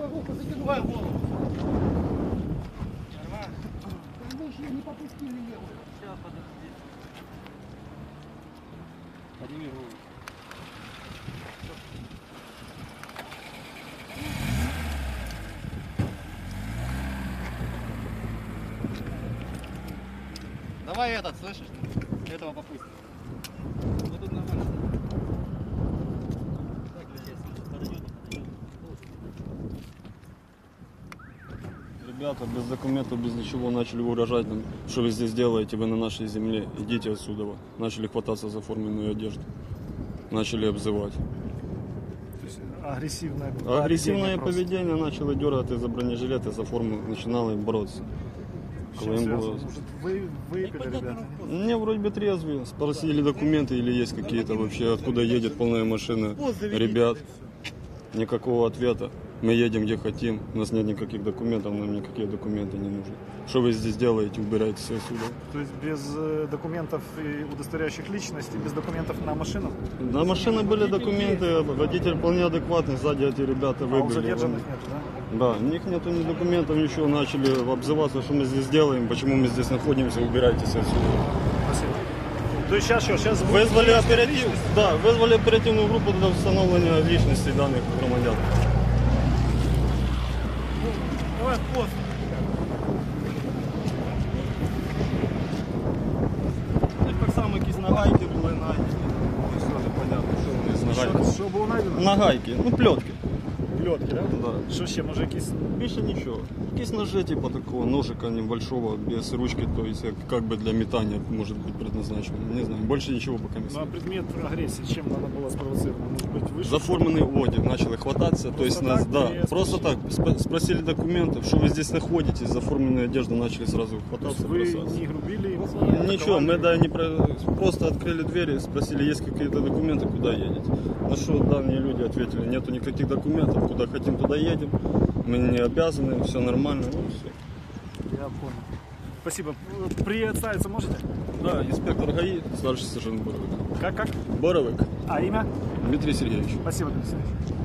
Давай голову. Подними голову. Давай этот, слышишь? Этого попусти. Ну тут нормально. Так, людей, подойдет, подойдет. Ребята без документов, без ничего начали угрожать нам, что вы здесь делаете, вы на нашей земле, идите отсюда. Начали хвататься за форменную одежду, начали обзывать. То есть агрессивное Агрессивное поведение поведение начало дергать из-за бронежилета, за форму, начинало им бороться. просто. Чем было- связано? Может, вы выпили, ребята? Мне вроде бы трезвые, спросили документы или есть какие-то вообще, откуда едет полная машина ребят. Никакого ответа. Мы едем где хотим, у нас нет никаких документов, нам никакие документы не нужны. Что вы здесь делаете, убирайтесь отсюда. То есть без э, документов и удостоверяющих личности, без документов на машину? На машины были документы, водитель вполне адекватный, сзади эти ребята А у выбили. задержанных нет, да? Да, у них нету ни документов, ничего, начали обзываться, что мы здесь делаем, почему мы здесь находимся, убирайтесь отсюда. Спасибо. То есть сейчас что, сейчас Вызвали оператив, да, вызвали оперативную группу для установления личности данных громадян. Давай пост. Тут так само якісь нагайки були найдені. Ну, що вони з нагайки. що було знайдено? Нагайки, ну пльотки. Пльотки, да? Да. Що ще, може якісь Більше нічого. Якісь ножи, типа такого ножика небольшого, без ручки, то есть як, как бы для метания может быть предназначено. Не знаю, больше ничего пока не ну, а знаю. предмет агрессии, чем она была спровоцирована? Может быть, выше? Заформенный одяг, начали хвататься, то есть нас, так, да, без просто так, сп- спросили документов, что вы здесь находитесь, заформенную одежду начали сразу То хвататься, есть вы бросаться. не грубили им? Ничего, мы да, не про... просто открыли двери, спросили, есть какие-то документы, куда едете. На что данные люди ответили, нету никаких документов, куда хотим, туда едем. Мы не обязаны, все нормально, ну все. Я понял. Спасибо. Представиться можете? Да, инспектор ГАИ, старший сержант Боровик. Как, как? Боровик А имя? Дмитрий Сергеевич. Спасибо, Дмитрий Алексеевич.